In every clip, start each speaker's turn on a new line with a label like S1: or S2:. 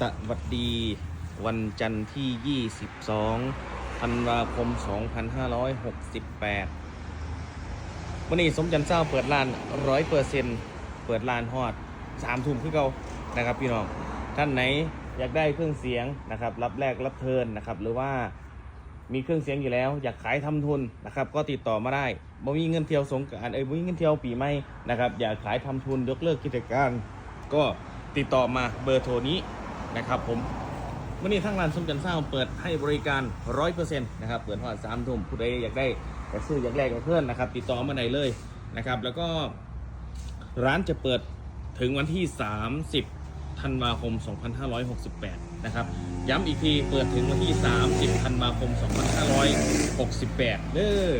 S1: สวัสดีวันจันทร์ที่ 22ธันวาคม 2568 วันนี้สมจันทร์เจ้าเปิดร้านร้อยเปอร์เซ็นเปิดร้านฮอดสามทุ่มคือเก่านะครับพี่น้อง ท่านไหนอยากได้เครื่องเสียงนะครับ รับแรกรับเทินนะครับ หรือว่ามีเครื่องเสียงอยู่แล้ว อยากขายทำทุนนะครับ ก็ติดต่อมาได้บ่มีเงินเที่ยวสงกรารเอ้ยบ่มีเงินเที่ยวปีใหม่นะครับ อยากขายทำทุนยกเลิกกิจการ ก็ติดต่อมาเบอร์โทรนี้ นะครับผมวันนี้ทางร้านสมจันทร์เศร้าเปิดให้บริการร้อยเปอร์เซ็นต์นะครับเปิดหอดสามทุ่มผู้ใดอยากได้อยากซื้ออยากแลกกับเพื่อนนะครับติดต่อมาได้เลยนะครับ แล้วก็ร้านจะเปิดถึงวันที่ 30ธันวาคม 2568 นะครับ ย้ำอีกทีเปิดถึงวันที่ 30ธันวาคม 2568เด้อ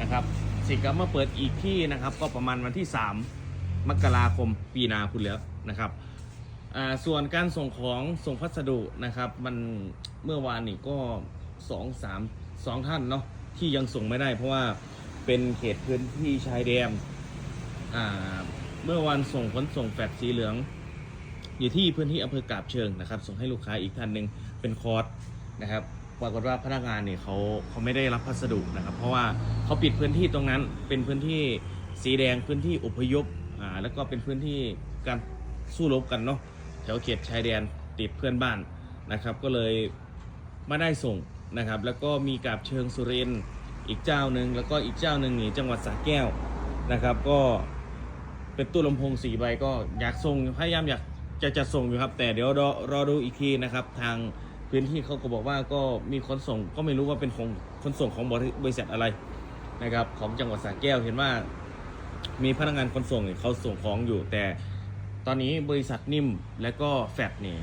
S1: นะครับสิกลับมาเปิดอีกที่นะครับ ก็ประมาณวันที่ 3 มกราคมปีนาคุณแล้วนะครับ อ่าส่วนการส่งของส่งพัสดุนะครับ มันเมื่อวานนี่ก็สองสามสองท่านเนาะที่ยังส่งไม่ได้ เพราะว่าเป็นเขตพื้นที่ชายแดนอ่าเมื่อวันส่งขนส่งแฟดสีเหลือง อยู่ที่พื้นที่อำเภอกาบเชิงนะครับ ส่งให้ลูกค้าอีกท่านหนึ่งเป็นคอร์สนะครับปรากฏว่าพนักงานเนี่ยเขาเขาไม่ได้รับพัสดุนะครับ เพราะว่าเขาปิดพื้นที่ตรงนั้นเป็นพื้นที่สีแดงพื้นที่อพยพอ่าแล้วก็เป็นพื้นที่การสู้รบกันเนาะ แถวเขตชายแดนติดเพื่อนบ้านนะครับ ก็เลยไม่ได้ส่งนะครับ แล้วก็มีกาบเชิงสุรินอีกเจ้าหนึ่งแล้วก็อีกเจ้าหนึ่งนี่จังหวัดสระแก้วนะครับ ก็เป็นตู้ลำโพงสี่ใบก็อยากส่งพยายามอยากจะจะส่งอยู่ครับ แต่เดี๋ยวรอรอดูอีกทีนะครับทางพื้นที่เขาก็บอกว่าก็มีคนส่งก็ไม่รู้ว่าเป็นของคนส่งของบริบษัทอะไรนะครับ ของจังหวัดสระแก้วเห็นว่ามีพนักงานคนส่งเขาส่งของอยู่แต่ ตอนนี้บริษัทนิ่มและก็แฟดเนี่ย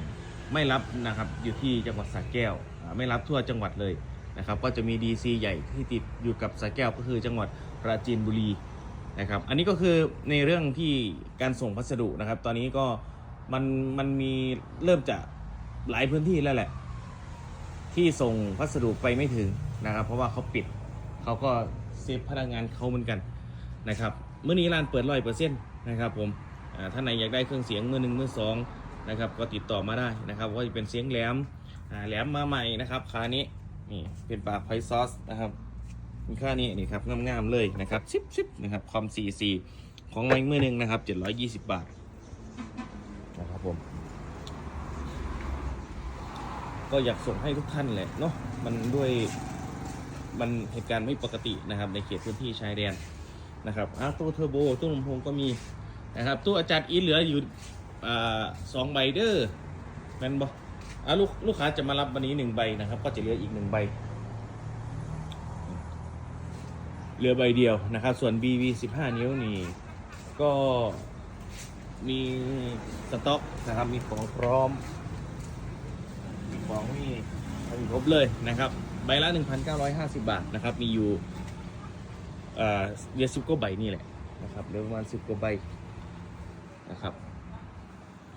S1: ไม่รับนะครับอยู่ที่จังหวัดสระแก้ว ไม่รับทั่วจังหวัดเลยนะครับ ก็จะมี DC ใหญ่ที่ติดอยู่กับสระแก้วก็คือจังหวัดปราจีนบุรีนะครับ อันนี้ก็คือในเรื่องที่การส่งพัสดุนะครับ ตอนนี้ก็มันมันมีเริ่มจะหลายพื้นที่แล้วแหละ ที่ส่งพัสดุไปไม่ถึงนะครับ เพราะว่าเขาปิดเขาก็เซฟพนักงานเขาเหมือนกันนะครับเมื่อนี้ร้านเปิดร้อยเปอร์เซ็นต์นะครับผม ท่านไหนอยากได้เครื่องเสียงมือหนึ่งมือสองนะครับก็ติดต่อมาได้นะครับว่าจะเป็นเสียงแหลมแหลมมาใหม่นะครับคานี้นี่เป็นปากไพซอสนะครับมีค่านี้นี่ครับงามๆเลยนะครับชิปชิปนะครับความ CC ของไม้มือหนึ่งนะครับ 720 บาทนะครับผมก็อยากส่งให้ทุกท่านแหละเนาะมันด้วยมันเหตุการณ์ไม่ปกตินะครับในเขตพื้นที่ชายแดนนะครับอ้าวตู้เทอร์โบตู้ลำโพงก็มี นะครับ ตู้อาจารย์อีเหลืออยู่สองใบเด้อแมนบออ่าลูกลูกค้าจะมารับวันนี้หนึ่งใบนะครับ ก็จะเหลืออีกหนึ่งใบเหลือใบเดียวนะครับ ส่วน BV 15 นิ้วนี่ก็มีสต็อกนะครับ มีของพร้อม มีของมีมีครบเลยนะครับ ใบละ 1,950 บาทนะครับ มีอยู่เอ่อเรียสิบกว่าใบนี่แหละนะครับเหลือประมาณสิบกว่าใบ นะครับ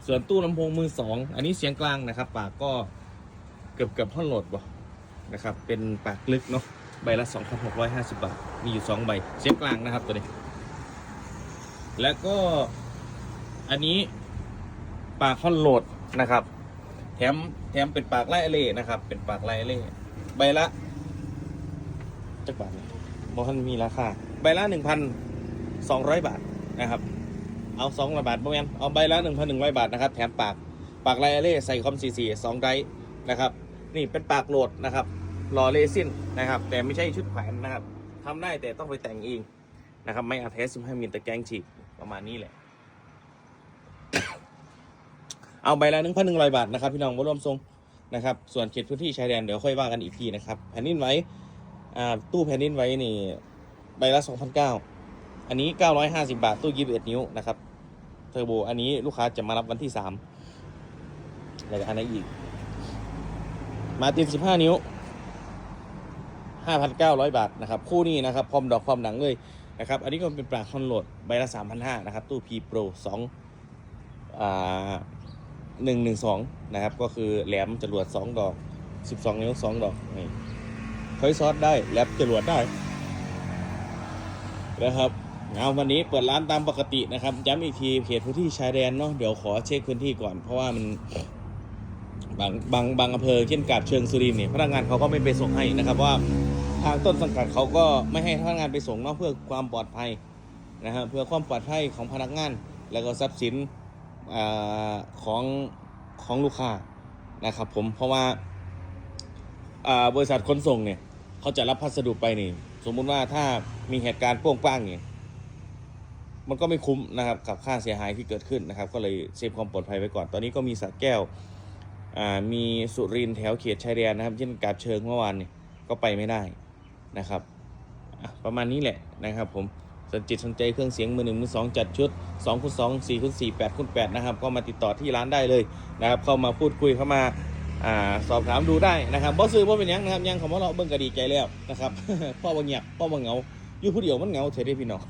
S1: ส่วนตู้ลำโพงมือสองอันนี้เสียงกลางนะครับ ปากก็เกือบเกือบท่อนโหลดบ่นะครับ เป็นปากลึกเนาะใบละ 2,650 บาท มีอยู่ 2 ใบ เสียงกลางนะครับตัวนี้ แล้วก็อันนี้ปากคอนโหลดนะครับ แถมแถมเป็นปากไล่เล่นะครับ เป็นปากไล่เล่ใบละจักบาทเนี่ยบอทันมีราคา ใบละ 1,200 บาทนะครับ เอา200บาทบ่แม่นเอาใบละ1,100บาทนะครับแถมปากปากไลเล่ใส่คอมซีซีสองไดนะครับ นี่เป็นปากโหลดนะครับหล่อเลซินนะครับ แต่ไม่ใช่ชุดแขวนนะครับทำได้แต่ต้องไปแต่งเองนะครับ ไม่อาเทสให้มีตะแกรงฉีกประมาณนี้แหละ เอาใบละหนึ่งพันหนึ่งร้อยบาทนะครับ พี่น้องมาร่วมทรงนะครับ ส่วนเขตพื้นที่ชายแดนเดี๋ยวค่อยว่ากันอีกทีนะครับแผ่นดินไว้ตู้แผ่นดินไว้นี่ใบละสองพันเก้าอันนี้เก้าร้อยห้าสิบาท ตู้ยี่สิบเอ็ดนิ้ว นะครับ เทอร์โบอันนี้ลูกค้าจะมารับวันที่สามแล้วก็อันไหนอีก มาตินสิบห้านิ้วห้าพันเก้าร้อยบาทนะครับ คู่นี้นะครับพร้อมดอกพร้อมหนังเลยนะครับ อันนี้ก็เป็นปลาคอนโหลดใบละสามพันห้านะครับ ตู้ P Pro สองอ่าหนึ่งหนึ่งสองนะครับ ก็คือแหลมจรวดสองดอกสิบสองนิ้วสองดอกนี่เฮ้ยซอสได้แลมจรวดได้นะครับ เอาวันนี้เปิดร้านตามปกตินะครับย้ำอีกทีเขตพื้นที่ชายแดนเนาะเดี๋ยวขอเช็คพื้นที่ก่อน เพราะว่ามันบางบางบางอำเภอเช่นกาบเชิงสุรินเนี่ยพนักงานเขาก็ไม่ไปส่งให้นะครับว่าทางต้นสังกัดเขาก็ไม่ให้พนักงานไปส่งเนาะเพื่อความปลอดภัยนะฮะเพื่อความปลอดภัยของพนักงาน แล้วก็ทรัพย์สินอของของลูกค้านะครับผมเพราะว่าอ่าบริษัทขนส่งเนี่ยเขาจะรับพัสดุไปนี่ สมมุติว่าถ้ามีเหตุการณ์โป้งป้างเนี่ย มันก็ไม่คุ้มนะครับกับค่าเสียหายที่เกิดขึ้นนะครับ ก็เลยเซฟความปลอดภัยไว้ก่อน ตอนนี้ก็มีสระแก้วอ่ามีสุรินแถวเขตชายแดนนะครับเช่นกาบเชิงเมื่อวานเนี่ยก็ไปไม่ได้นะครับประมาณนี้แหละนะครับ ผมสนจิตสนใจเครื่องเสียงมือหนึ่งมือสองจัดชุด2คูณ2 4คูณ4 8คูณ8นะครับ ก็มาติดต่อที่ร้านได้เลยนะครับ เข้ามาพูดคุยเข้ามาอ่าสอบถามดูได้นะครับบ่ซื้อบ่เป็นยังนะครับยังคำว่าเราะเบิ่งกระดีใจแล้วนะครับพ่อบ่เงียบพ่อบ่เหงาอยู่ผู้เดียวมันเหงาเฉยได้พี่น้อง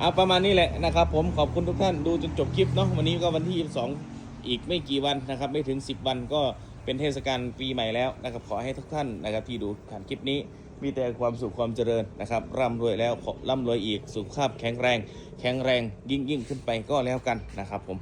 S1: เอาประมาณนี้แหละนะครับ ผมขอบคุณทุกท่านดูจนจบคลิปเนาะวันนี้ก็วันที่ 22 อีกไม่กี่วันนะครับ ไม่ถึง 10 วันก็เป็นเทศกาลปีใหม่แล้วนะครับขอให้ทุกท่านนะครับที่ดูผ่านคลิปนี้มีแต่ความสุขความเจริญนะครับร่ำรวยแล้วขอร่ำรวยอีกสุขภาพแข็งแรง แข็งแรงยิ่งยิ่งขึ้นไปก็แล้วกันนะครับผม